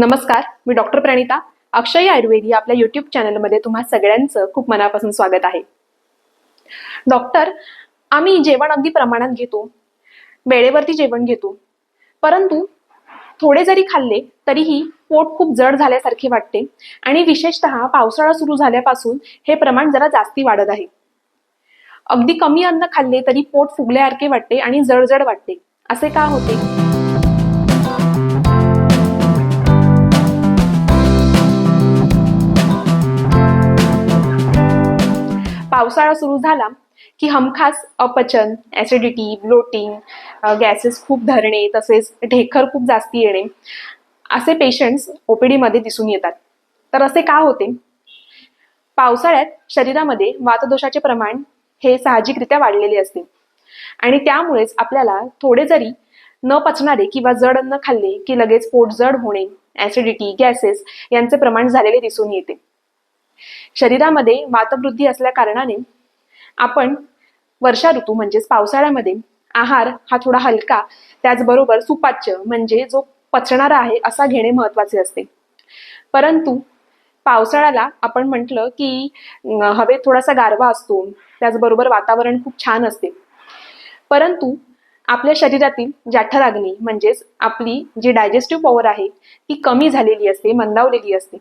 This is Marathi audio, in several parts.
नमस्कार मी डॉक्टर प्रणिता. अक्षय आयुर्वेदी आपल्या युट्यूब चॅनलमध्ये तुम्हा सगळ्यांचं खूप मनापासून स्वागत आहे. डॉक्टर आम्ही जेवण अगदी प्रमाणात घेतो वेळेवरती जेवण घेतो परंतु थोडे जरी खाल्ले तरीही पोट खूप जड झाल्यासारखे वाटते आणि विशेषतः पावसाळा सुरू झाल्यापासून हे प्रमाण जरा जास्ती वाढत आहे. अगदी कमी अन्न खाल्ले तरी पोट फुगल्यासारखे वाटते आणि जड वाटते. असे का होते? पावसाळा सुरू झाला की हमखास अपचन ऍसिडिटी ब्लोटिंग गॅसेस खूप धरणे तसेच ढेकर खूप जास्ती येणे असे पेशंट्स ओपीडीमध्ये दिसून येतात. तर असे का होते? पावसाळ्यात शरीरामध्ये वातदोषाचे प्रमाण हे साहजिकरित्या वाढलेले असते. आणि त्यामुळेच आपल्याला थोडे जरी न पचणारे किंवा जड अन्न खाल्ले की लगेच पोट जड होणे ऍसिडिटी गॅसेस यांचे प्रमाण झालेले दिसून येते. शरीरामध्ये वातवृद्धी असल्या कारणाने आपण वर्षा ऋतू म्हणजेच पावसाळ्यामध्ये आहार हा थोडा हलका त्याचबरोबर सुपाच्य म्हणजे जो पचणारा आहे असा घेणे महत्त्वाचे असते. परंतु पावसाळ्याला आपण म्हटलं की हवेत थोडासा गारवा असतो त्याचबरोबर वातावरण खूप छान असते. परंतु आपल्या शरीरातील जाठराग्नी म्हणजेच आपली जी डायजेस्टिव्ह पॉवर आहे ती कमी झालेली असते मंदावलेली असते.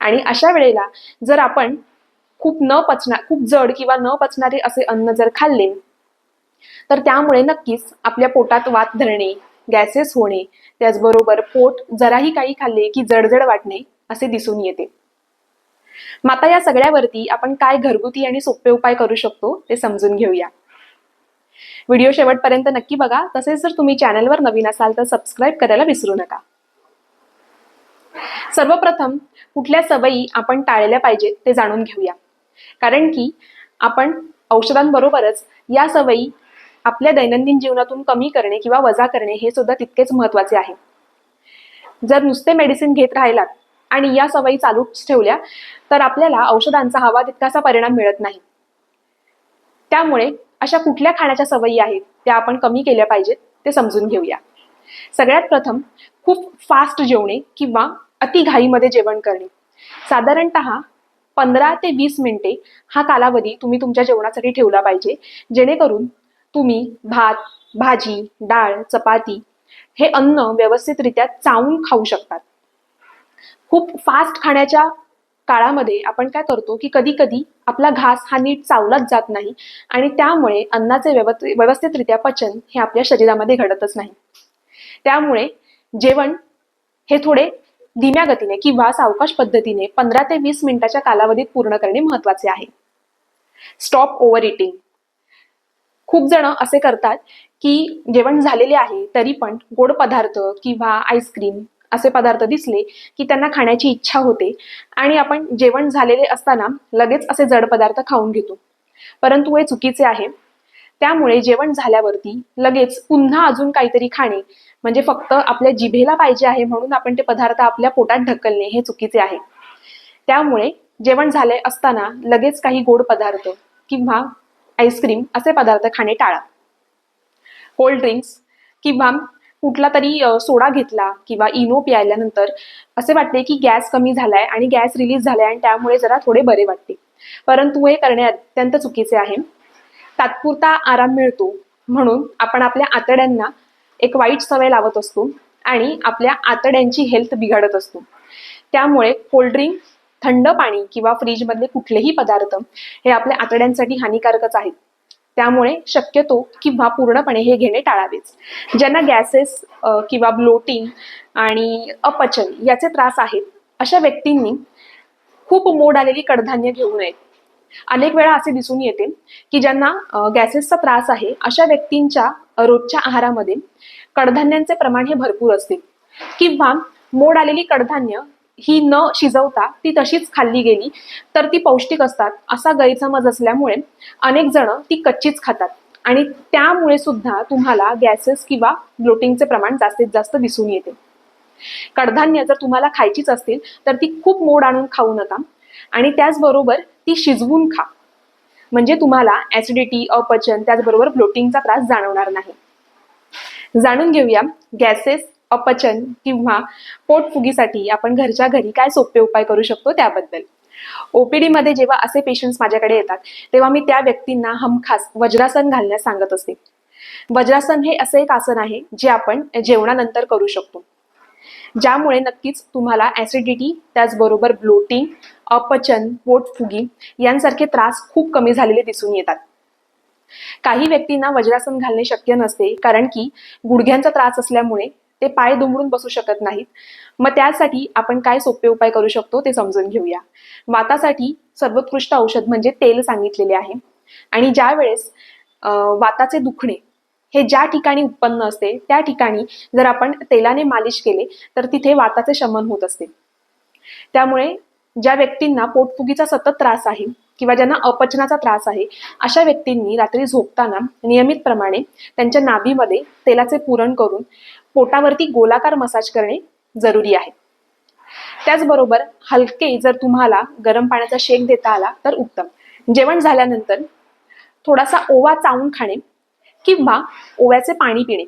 आणि अशा वेळेला जर आपण खूप न पचणार खूप जड किंवा न पचणारे असे अन्न जर खाल्ले तर त्यामुळे नक्कीच आपल्या पोटात वात धरणे गॅसेस होणे त्याचबरोबर पोट जराही काही खाल्ले की जडजड वाटणे असे दिसून येते. माता या सगळ्यावरती आपण काय घरगुती आणि सोपे उपाय करू शकतो ते समजून घेऊया. व्हिडिओ शेवटपर्यंत नक्की बघा. तसेच जर तुम्ही चॅनलवर नवीन असाल तर सबस्क्राईब करायला विसरू नका. सर्वप्रथम कुठल्या सवयी आपण टाळल्या पाहिजेत ते जाणून घेऊया. कारण की आपण औषधांबरोबरच या सवयी आपल्या दैनंदिन जीवनातून कमी करणे किंवा वजा करणे हे सुद्धा तितकेच महत्त्वाचे आहे. जर नुसते मेडिसिन घेत राहिलात आणि या सवयी चालूच ठेवल्या तर आपल्याला औषधांचा हवा तितकासा परिणाम मिळत नाही. त्यामुळे अशा कुठल्या खाण्याच्या सवयी आहेत त्या आपण कमी केल्या पाहिजेत ते समजून घेऊया. सगळ्यात प्रथम खूप फास्ट जेवणे किंवा अति घाईमध्ये जेवण करणे. साधारणत पंधरा ते वीस मिनिटे हा कालावधी तुम्ही तुमच्या जेवणासाठी ठेवला पाहिजे जेणेकरून तुम्ही भात भाजी डाळ चपाती हे अन्न व्यवस्थितरित्या चावून खाऊ शकतात. खूप फास्ट खाण्याच्या काळामध्ये आपण काय करतो की कधी कधी आपला घास हा नीट चावलाच जात नाही आणि त्यामुळे अन्नाचे व्यवस्थितरित्या पचन हे आपल्या शरीरामध्ये घडतच नाही. त्यामुळे जेवण हे थोडे धीम्या गतीने किंवा सावकाश पद्धतीने पंधरा ते वीस मिनिटाच्या कालावधीत पूर्ण करणे महत्त्वाचे आहे. स्टॉप ओव्हर इटिंग खूप जण असे करतात की जेवण झालेले आहे तरी पण गोड पदार्थ किंवा आईस्क्रीम असे पदार्थ दिसले की त्यांना खाण्याची इच्छा होते आणि आपण जेवण झालेले असताना लगेच असे जड पदार्थ खाऊन घेतो. परंतु हे चुकीचे आहे. त्यामुळे जेवण झाल्यावरती लगेच पुन्हा अजून काहीतरी खाणे. म्हणजे फक्त आपल्या जिभेला पाहिजे आहे म्हणून आपण ते पदार्थ आपल्या पोटात ढकलणे हे चुकीचे आहे. त्यामुळे जेवण झाले असताना लगेच काही गोड पदार्थ किंवा आईस्क्रीम असे पदार्थ खाणे टाळा. कोल्ड ड्रिंक्स किंवा कुठला तरी सोडा घेतला किंवा इनो प्यायल्यानंतर असे वाटते की गॅस कमी झालाय आणि गॅस रिलीज झालाय आणि त्यामुळे जरा थोडे बरे वाटते. परंतु हे करणे अत्यंत चुकीचे आहे. तात्पुरता आराम मिळतो म्हणून आपण आपल्या आतड्यांना एक वाईट सवय लावत असतो आणि आपल्या आतड्यांची हेल्थ बिघडत असतो. त्यामुळे कोल्ड्रिंक थंड पाणी किंवा फ्रीजमधले कुठलेही पदार्थ हे आपल्या आतड्यांसाठी हानिकारकच आहेत. त्यामुळे शक्यतो किंवा पूर्णपणे हे घेणे टाळावेच. ज्यांना गॅसेस किंवा ब्लोटिंग आणि अपचन याचे त्रास आहेत अशा व्यक्तींनी खूप मोड आलेली कडधान्य घेऊ नयेत. अनेक वेळा असे दिसून येते की ज्यांना गॅसेसचा त्रास आहे अशा व्यक्तींच्या रोजच्या आहारामध्ये कडधान्यांचे प्रमाण हे भरपूर असते. किंवा मोड आलेली कडधान्य ही न शिजवता ती तशीच खाल्ली गेली तर ती पौष्टिक असतात असा गैरसमज असल्यामुळे अनेक जण ती कच्चीच खातात. आणि त्यामुळे सुद्धा तुम्हाला गॅसेस किंवा ब्लोटिंगचे प्रमाण जास्तीत जास्त दिसून येते. कडधान्य जर तुम्हाला खायचीच असतील तर ती खूप मोड आणून खाऊ नका. आणि त्याचबरोबर ती शिजवून खा. म्हणजे तुम्हाला ऍसिडिटी अपचन त्याचबरोबर ब्लोटिंगचा त्रास जाणवणार नाही. जाणून घेऊया गॅसेस अपचन किंवा पोटफुगीसाठी आपण घरच्या घरी काय सोपे उपाय करू शकतो त्याबद्दल. ओपीडी मध्ये जेव्हा असे पेशंट्स माझ्याकडे येतात तेव्हा मी त्या व्यक्तींना हमखास वज्रासन घालण्यास सांगत असते. वज्रासन हे असे एक आसन आहे जे आपण जेवणानंतर करू शकतो. ज्यामुळे नक्कीच तुम्हाला ऍसिडिटी त्याचबरोबर ब्लोटिंग अपचन पोटफुगी यांसारखे त्रास खूप कमी झालेले दिसून येतात. काही व्यक्तींना वज्रासन घालणे शक्य नसते कारण की गुडघ्यांचा त्रास असल्यामुळे ते पाय दुमडून बसू शकत नाहीत. मग त्यासाठी आपण काय सोपे उपाय करू शकतो ते समजून घेऊया. वातासाठी सर्वोत्कृष्ट औषध म्हणजे तेल सांगितलेले आहे. आणि ज्या वेळेस वाताचे दुखणे हे ज्या ठिकाणी उत्पन्न असते त्या ठिकाणी जर आपण तेलाने मालिश केले तर तिथे वाताचे शमन होत असते. त्यामुळे ज्या व्यक्तींना पोटफुगीचा सतत त्रास आहे किंवा ज्यांना अपचनाचा त्रास आहे अशा व्यक्तींनी रात्री झोपताना नियमितप्रमाणे त्यांच्या नाभीमध्ये तेलाचे पुरण करून पोटावरती गोलाकार मसाज करणे जरुरी आहे. त्याचबरोबर हलके जर तुम्हाला गरम पाण्याचा शेक देता आला तर उत्तम. जेवण झाल्यानंतर थोडासा ओवा चावून खाणे किंवा ओव्याचे पाणी पिणे.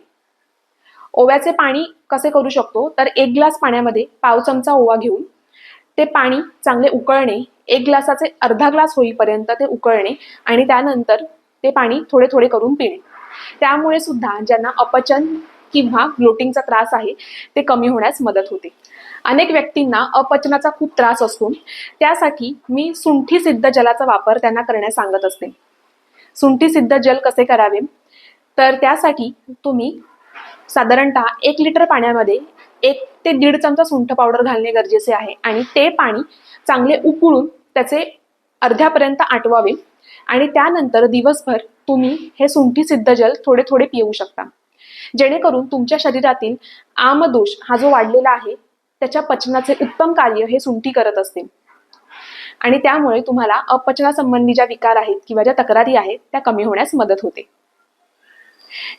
ओव्याचे पाणी कसे करू शकतो? तर एक ग्लास पाण्यामध्ये पाव चमचा ओवा घेऊन ते पाणी चांगले उकळणे एक ग्लासाचे अर्धा ग्लास होईपर्यंत ते उकळणे आणि त्यानंतर ते पाणी थोडे थोडे करून पिणे. त्यामुळे सुद्धा ज्यांना अपचन किंवा ग्लोटिंगचा त्रास आहे ते कमी होण्यास मदत होते. अनेक व्यक्तींना अपचनाचा खूप त्रास असतो त्यासाठी मी सुंठी सिद्ध जलाचा वापर त्यांना करण्यास सांगत असते. सुंठी सिद्ध जल कसे करावे? तर त्यासाठी तुम्ही साधारणतः एक लिटर पाण्यामध्ये एक ते दीड चमचा सुंठ पावडर घालणे गरजेचे आहे. आणि ते पाणी चांगले उकळून त्याचे अर्ध्यापर्यंत आटवावे. आणि त्यानंतर दिवसभर तुम्ही हे सुंठी सिद्ध जल थोडे थोडे पिऊ शकता. जेणेकरून तुमच्या शरीरातील आमदोष हा जो वाढलेला आहे त्याच्या पचनाचे उत्तम कार्य हे सुंठी करत असते. आणि त्यामुळे तुम्हाला अपचनासंबंधी ज्या विकार आहेत किंवा ज्या तक्रारी आहेत त्या कमी होण्यास मदत होते.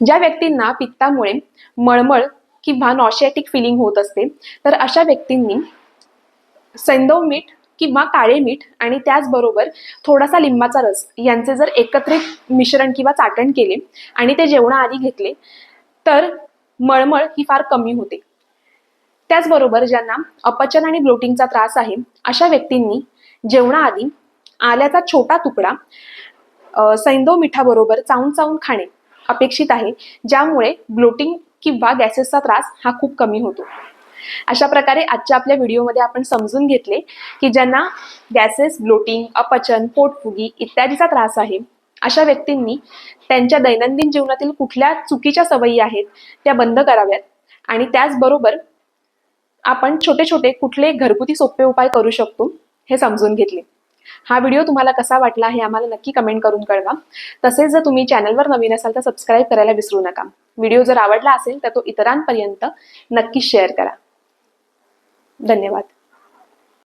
ज्या व्यक्तींना पित्तामुळे मळमळ किंवा नॉशियाटिक फिलिंग होत असते तर अशा व्यक्तींनी सैंदव मीठ किंवा काळे मीठ आणि त्याचबरोबर थोडासा लिंबाचा रस यांचे जर एकत्रित मिश्रण किंवा चाटण केले आणि ते जेवणाआधी घेतले तर मळमळ ही फार कमी होते. त्याचबरोबर ज्यांना अपचन आणि ब्लोटिंगचा त्रास आहे अशा व्यक्तींनी जेवणाआधी आल्याचा छोटा तुकडा सैंदव मिठाबरोबर चावून चावून खाणे अपेक्षित आहे ज्यामुळे ब्लोटिंग किंवा गॅसेसचा त्रास हा खूप कमी होतो. अशा प्रकारे आजच्या आपल्या व्हिडिओमध्ये आपण समजून घेतले की ज्यांना गॅसेस ब्लोटिंग अपचन पोटफुगी इत्यादीचा त्रास आहे अशा व्यक्तींनी त्यांच्या दैनंदिन जीवनातील कुठल्या चुकीच्या सवयी आहेत त्या बंद कराव्यात. आणि त्याचबरोबर आपण छोटे छोटे कुठले घरगुती सोपे उपाय करू शकतो हे समजून घेतले. हा व्हिडिओ तुम्हाला कसा वाटला हे आम्हाला नक्की कमेंट करून कळवा. तसेच जर तुम्ही चॅनलवर नवीन असाल तर सबस्क्राईब करायला विसरू नका. व्हिडिओ जर आवडला असेल तर तो इतरांपर्यंत नक्की शेअर करा. धन्यवाद.